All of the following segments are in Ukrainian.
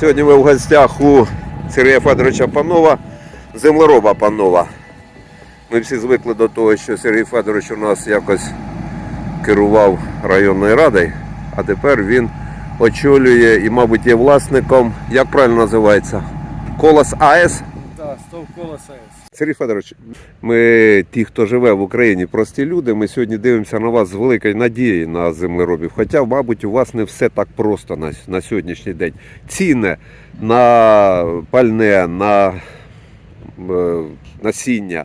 Сьогодні ми в гостях у Сергія Федоровича Панова, землероба Панова. Ми всі звикли до того, що Сергій Федорович у нас якось керував районною радою, а тепер він очолює і, мабуть, є власником, як правильно називається? Колос АЕС. Так, стовкола САЕС. Сергій Федорович, ми ті, хто живе в Україні, прості люди. Ми сьогодні дивимося на вас з великою надією на землеробів. Хоча, мабуть, у вас не все так просто на, на сьогоднішній день. Ціни на пальне, на е, насіння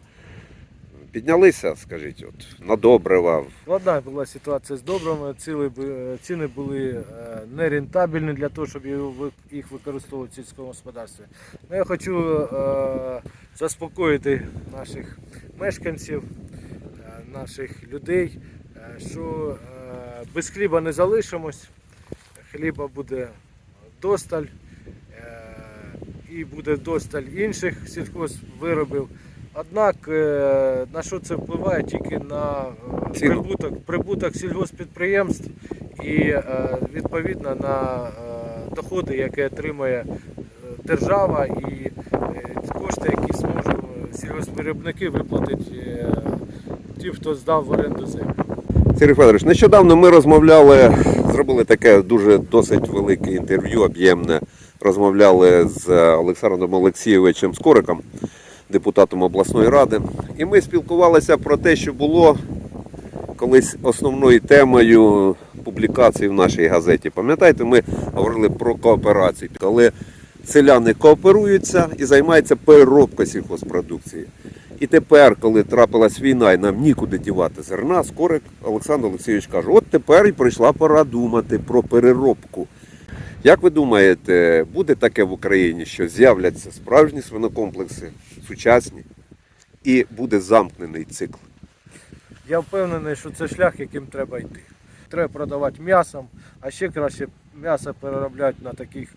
піднялися, скажіть, от, на добрива. Складна була ситуація з добрими, ціли, б- ціни були е, нерентабельні для того, щоб їх використовувати в сільському господарстві. Ну, я хочу е, заспокоїти наших мешканців, е, наших людей, е, що е, без хліба не залишимось, хліба буде досталь. е, І буде досталь інших сільхозвиробів. Однак е, на що це впливає тільки на е, прибуток, прибуток сільгоспідприємств і е, відповідно на доходи, які отримує держава, і кошти, які зможуть сільгоспвиробники виплатити ті, хто здав в оренду землю. Сергій Федорович, нещодавно ми розмовляли, зробили таке дуже досить велике інтерв'ю, об'ємне. Розмовляли з Олександром Олексійовичем Скориком, депутатом обласної ради. І ми спілкувалися про те, що було колись основною темою публікації в нашій газеті. Пам'ятаєте, ми говорили про кооперацію, коли селяни кооперуються і займаються переробкою сільхозпродукції. І тепер, коли трапилась війна і нам нікуди дівати зерна, Скорик Олександр Олексійович каже, от тепер і прийшла пора думати про переробку. Як ви думаєте, буде таке в Україні, що з'являться справжні свинокомплекси, сучасні, і буде замкнений цикл? Я впевнений, що це шлях, яким треба йти. Треба продавати м'ясом, а ще краще м'ясо переробляти на таких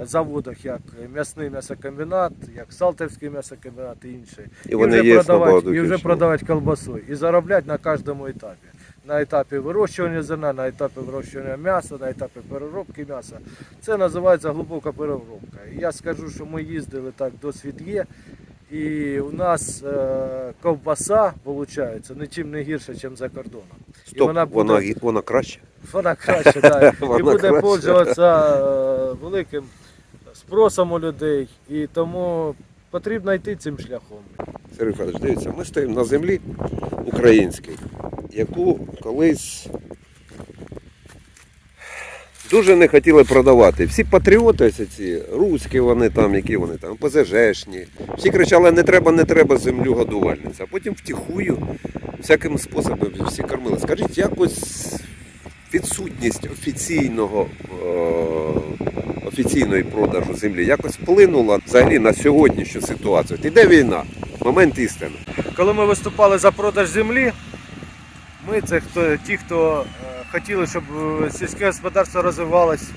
е, заводах, як м'ясний м'ясокомбінат, як Салтівський м'ясокомбінат і інші. І вони вже є продавати, і вже продавати колбасу. І заробляти на кожному етапі. На етапі вирощування зерна, на етапі вирощування м'яса, на етапі переробки м'яса. Це називається глибока переробка. Я скажу, що ми їздили так, досвід є. І у нас е, ковбаса, виходить, нічим не гірше, ніж за кордоном. Стоп, вона вона, буде- вона, краще. Вона краще, так. Вона І буде пользуватися е, великим спросом у людей. І тому потрібно йти цим шляхом. Сергій Федорович, дивіться, ми стоїмо на землі українській, яку колись дуже не хотіли продавати. Всі патріоти, ці руські, вони там, які вони там, ПЗЖшні. Всі кричали, не треба, не треба землю годувальниця. А потім втіхую, всяким способом всі кормили. Скажіть, якось відсутність офіційного. е, Офіційної продажу землі якось вплинула взагалі на сьогоднішню ситуацію. Іде війна, момент істини. Коли ми виступали за продаж землі, ми це хто, ті, хто е, хотіли, щоб е, сільське господарство розвивалось,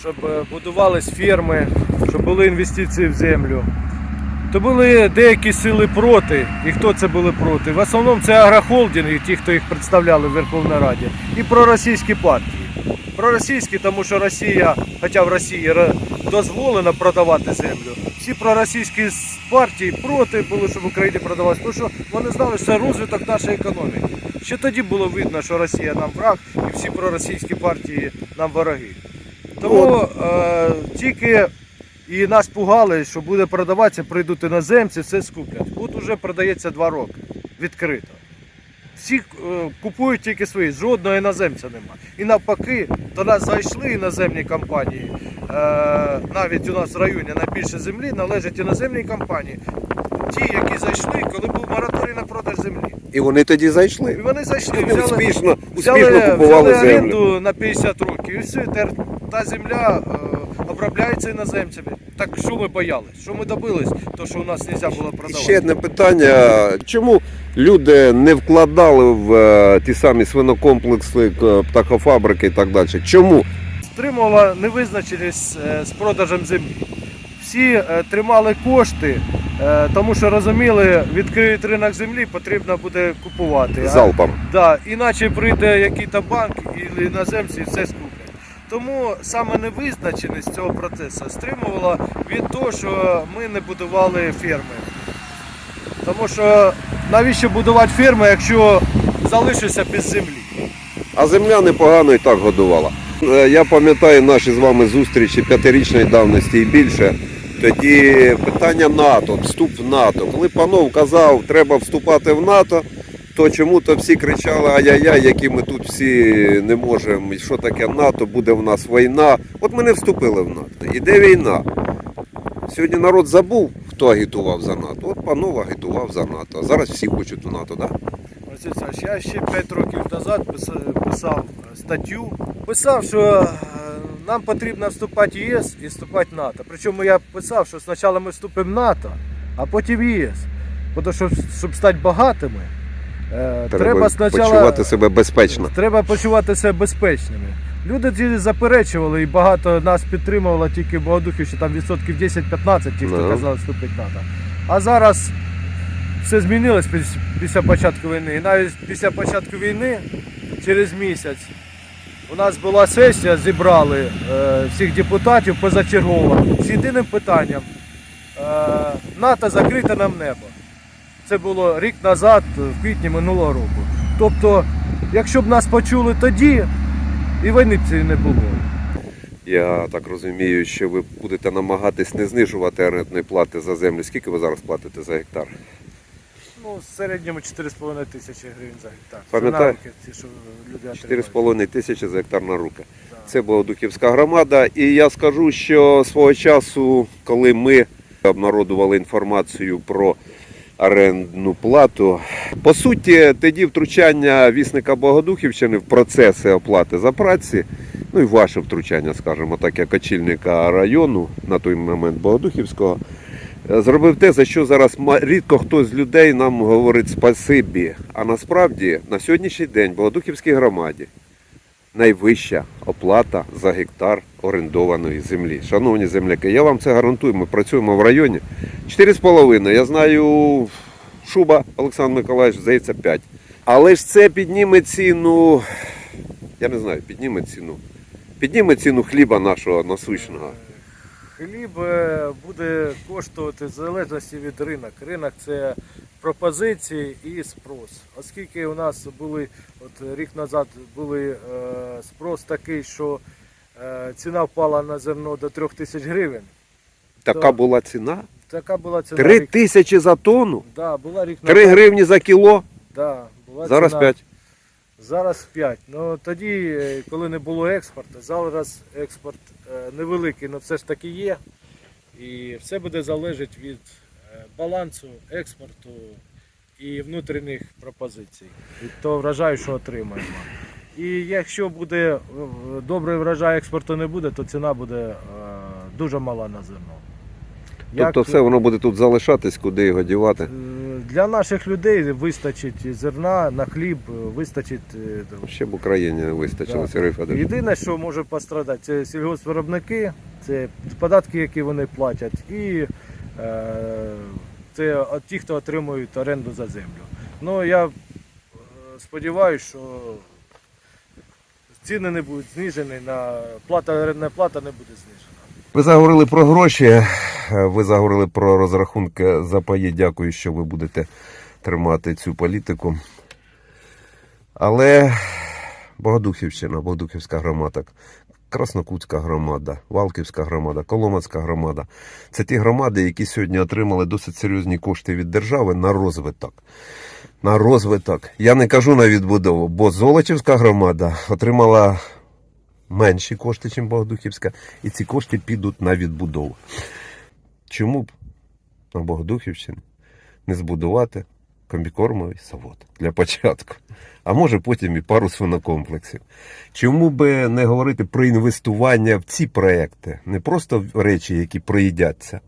щоб е, будувались ферми, щоб були інвестиції в землю. То були деякі сили проти. І хто це були проти? В основному це агрохолдинги, ті, хто їх представляли в Верховній Раді, і проросійські партії. Проросійські, тому що Росія, хоча в Росії дозволено продавати землю, всі проросійські партії проти були, щоб в Україні продавалося, тому що вони знали, що це розвиток нашої економіки. Ще тоді було видно, що Росія нам враг, і всі проросійські партії нам вороги. Тому е, тільки і нас пугали, що буде продаватися, прийдуть іноземці, все скуплять. От уже продається два роки відкрито. Всі е, купують тільки свої, жодного іноземця нема. І навпаки, до нас зайшли іноземні компанії. Е, навіть у нас в районі найбільше землі належать іноземній компанії. Ті, які зайшли, коли був мораторій на продаж землі. І вони тоді І зайшли. вони зайшли, взяли, успішно, взяли, успішно купували взяли землю. оренду на 50 років. І все, та земля е, обробляється іноземцями. Так що ми боялись? Що ми добились? То, що у нас не можна було І продавати. ще одне питання: чому люди не вкладали в е, ті самі свинокомплекси, птахофабрики і так далі? Чому? стримувала невизначеність е, з продажем землі. Всі е, тримали кошти, е, тому що розуміли, відкриють ринок землі, потрібно буде купувати. А- Залпом. Да, іначе прийде якийсь банк і іноземці і все скуплять. Тому саме невизначеність цього процесу стримувала від того, що ми не будували ферми. Тому що навіщо будувати ферми, якщо залишишся без землі? А земля непогано і так годувала. Е, Я пам'ятаю наші з вами зустрічі п'ятирічної давності і більше. Тоді питання НАТО, вступ в НАТО. Коли панов казав, треба вступати в НАТО, то чому-то всі кричали ай-яй-яй, які ми тут всі не можемо. Що таке НАТО, буде в нас війна. От ми не вступили в НАТО. Іде війна. Сьогодні народ забув, хто агітував за НАТО. От панов агітував за НАТО. А зараз всі хочуть в НАТО, так? Да? Я ще 5 років назад писав статтю. Писав, що е, нам потрібно вступати в ЄС і вступати в НАТО. Причому я писав, що спочатку ми вступимо в НАТО, а потім в ЄС. Тому що, щоб стати багатими, е, треба, спочатку почувати себе безпечно. Треба почувати себе безпечними. Люди ті заперечували і багато нас підтримувало тільки Богодухів, що там відсотків 10-15 ті, хто Ну. казали вступить НАТО. А зараз все змінилось піс- після початку війни. І навіть після початку війни, через місяць, у нас була сесія, зібрали е, всіх депутатів позачергово з єдиним питанням. Е, НАТО закрите нам небо. Це було рік назад, в квітні минулого року. Тобто, якщо б нас почули тоді, і війни б цієї не було. Я так розумію, що ви будете намагатись не знижувати орендної плати за землю. Скільки ви зараз платите за гектар? Ну, в середньому 4,5 тисячі гривень за гектар. Навики що люди отримують. 4,5 тисячі за гектар на руки. Да. Це Богодухівська громада. І я скажу, що свого часу, коли ми обнародували інформацію про орендну плату, по суті, тоді втручання вісника Богодухівщини в процеси оплати за праці, ну і ваше втручання, скажімо так, як очільника району на той момент Богодухівського, е, зробив те, за що зараз рідко хто з людей нам говорить спасибі. А насправді на сьогоднішній день в Богодухівській громаді найвища оплата за гектар орендованої землі. Шановні земляки, я вам це гарантую. Ми працюємо в районі 4,5. Я знаю, Шуба Олександр Миколаївич, здається, 5. Але ж це підніме ціну. Я не знаю, підніме ціну. Підніме ціну хліба нашого насущного. Хліб е, буде коштувати в залежності від ринок. Ринок це пропозиції і спрос. Оскільки у нас були, от рік назад були е, спрос такий, що е, ціна впала на зерно до 3 тисяч гривень. Така Так. була ціна. Така була ціна. 3 рік, тисячі за тонну, да, була рік 3 назад. гривні за кіло, Да, була зараз ціна. 5. Зараз 5. Ну тоді, е, коли не було експорту, зараз експорт е, невеликий, але все ж таки є. І все буде залежати від е, балансу експорту і внутрішніх пропозицій, від того врожаю, що отримаємо. І якщо буде е, добрий врожай експорту не буде, то ціна буде е, дуже мала на зерно. Тобто все воно буде тут залишатись, куди його дівати. Е, Для наших людей вистачить зерна на хліб, е, вистачить е, Ще б Україні не вистачило, Да. Сергій Федорович. Єдине, що може пострадати, це сільгоспвиробники, це податки, які вони платять, і е, це ті, хто отримують оренду за землю. Ну я сподіваюся, що ціни не будуть знижені, на плата, орендна плата не буде знижена. Ви заговорили про гроші, е, ви заговорили про розрахунки за паї. Дякую, що ви будете тримати цю політику. Але Богодухівщина, Богодухівська громада, Краснокутська громада, Валківська громада, Коломацька громада це ті громади, які сьогодні отримали досить серйозні кошти від держави на розвиток. На розвиток. Я не кажу на відбудову, бо Золочівська громада отримала менші кошти, ніж Богодухівська, і ці кошти підуть на відбудову. Чому б на Богодухівщині не збудувати комбікормовий завод для початку? А може потім і пару свинокомплексів. Чому би не говорити про інвестування в ці проекти? Не просто в речі, які проїдяться,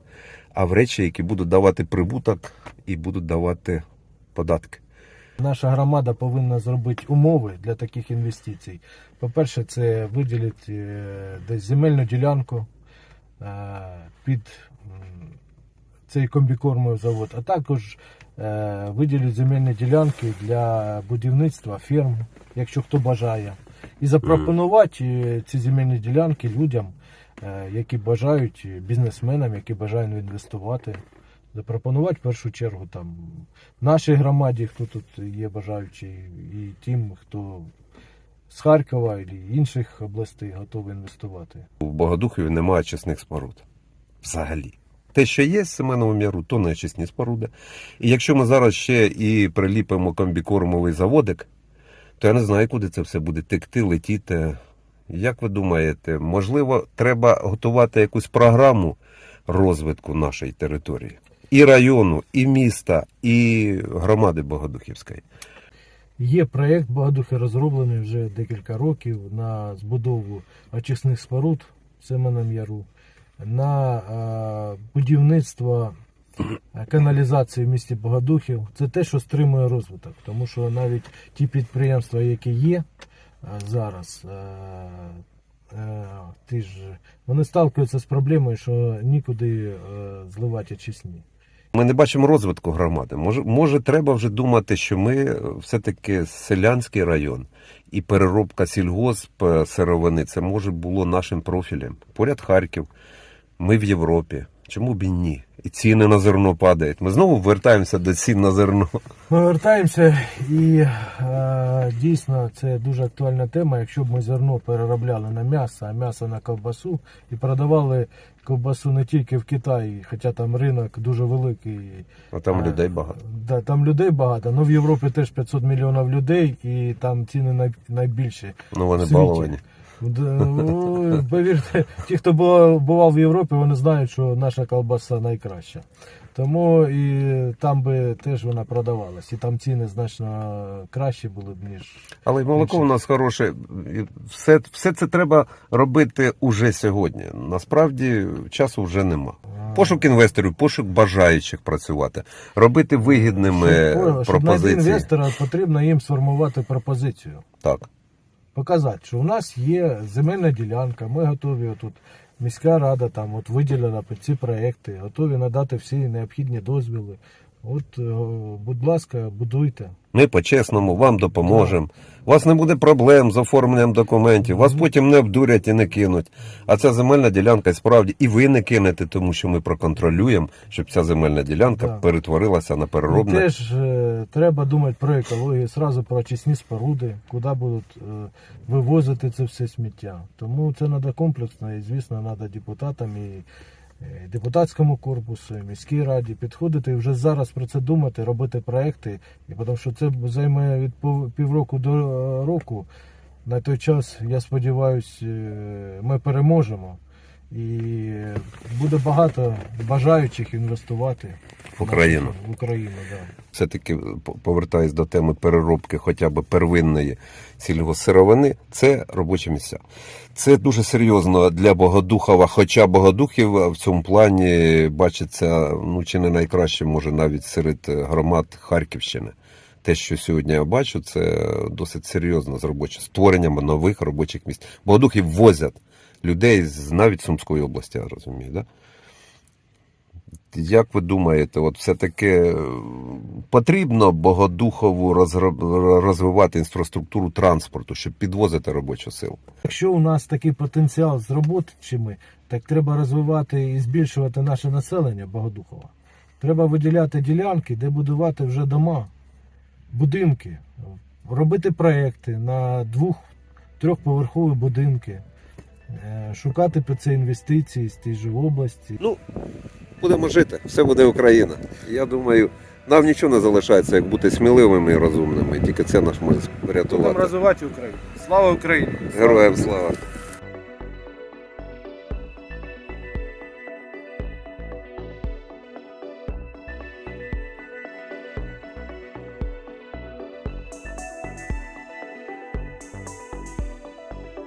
а в речі, які будуть давати прибуток і будуть давати податки. Наша громада повинна зробити умови для таких інвестицій. По-перше, це виділити е, десь земельну ділянку е, під цей комбікормовий завод, а також е, виділити земельні ділянки для будівництва ферм, якщо хто бажає. і запропонувати ці земельні ділянки людям, які бажають, бізнесменам, які бажають інвестувати. Запропонувати в першу чергу там нашій громаді, хто тут є бажаючі, і тим, хто з Харкова і інших областей готовий інвестувати. В Богодухові немає очисних споруд. Взагалі. Те, що є в Семеновому яру, то не очисні споруди. І якщо ми зараз ще і приліпимо комбікормовий заводик, то я не знаю, куди це все буде текти, летіти. Як ви думаєте, можливо, треба готувати якусь програму розвитку нашої території? І району, і міста, і громади Богодухівської. Є проєкт Богодухи розроблений вже декілька років на збудову очисних споруд в Семеном Яру, на будівництво каналізації в місті Богодухів. Це те, що стримує розвиток, тому що навіть ті підприємства, які є зараз, вони сталкуються з проблемою, що нікуди зливати очисні. Ми не бачимо розвитку громади. Може, може, треба вже думати, що ми е, все-таки селянський район і переробка сільгосп е, сировини це може було нашим профілем. Поряд Харків, ми в Європі. Чому б і ні? І ціни на зерно падають. Ми знову вертаємося до цін на зерно. Ми вертаємося, і е, дійсно це дуже актуальна тема. Якщо б ми зерно переробляли на м'ясо, а м'ясо на ковбасу, і продавали ковбасу не тільки в Китаї, хоча там ринок дуже великий. А там людей багато. Да, там людей багато. Ну в Європі теж 500 мільйонів людей, і там ціни най, найбільші. Ну вони баловані. Повірте, ті, хто бував, бував в Європі, вони знають, що наша колбаса найкраща. Тому і там би теж вона продавалась. І там ціни значно кращі були б, ніж. Але молоко у нас хороше. Все, все це треба робити уже сьогодні. Насправді часу вже нема. Пошук інвесторів, пошук бажаючих працювати, робити вигідними Щоб, щоб пропозиції. інвестора, потрібно їм сформувати пропозицію. Так. Показати, що у нас є земельна ділянка, ми готові отут. Міська рада там от виділила під ці проекти, готові надати всі необхідні дозвіли. От, е, будь ласка, будуйте. Ми по-чесному вам допоможемо. У вас не буде проблем з оформленням документів, вас потім не обдурять і не кинуть. А ця земельна ділянка справді і ви не кинете, тому що ми проконтролюємо, щоб ця земельна ділянка Да. перетворилася на І переробне. теж е, треба думати про екологію, сразу про очисні споруди, куди будуть е, вивозити це все сміття. Тому це треба комплексно і, звісно, треба депутатам і депутатському корпусу, міській раді підходити і вже зараз про це думати, робити проекти. І тому що це займе від півроку до е, року. На той час, я сподіваюся, ми переможемо. І буде багато бажаючих інвестувати В Україну. В Україну, да. все-таки повертаюсь до теми переробки хоча б первинної сільгосировини, це робочі місця. Це дуже серйозно для Богодухова, хоча Богодухів в цьому плані бачиться ну, чи не найкраще, може навіть серед громад Харківщини. Те, що сьогодні я бачу, це досить серйозно з робочим створенням нових робочих місць. Богодухів возять людей з навіть Сумської області, я розумію. Да? Як ви думаєте, от все-таки е, потрібно Богодухову розвивати інфраструктуру транспорту, щоб підвозити робочу силу? Якщо у нас такий потенціал з роботичами, так треба розвивати і збільшувати наше населення Богодухова. Треба виділяти ділянки, де будувати вже дома, будинки, робити проекти на двох-трьохповерхові будинки, шукати під це інвестиції з тієї ж області. Ну, будемо жити, все буде Україна. Я думаю, нам нічого не залишається, як бути сміливими і розумними. Тільки це наш може Будемо врятувати. розвивати Україну. Слава Україні! Героям слава!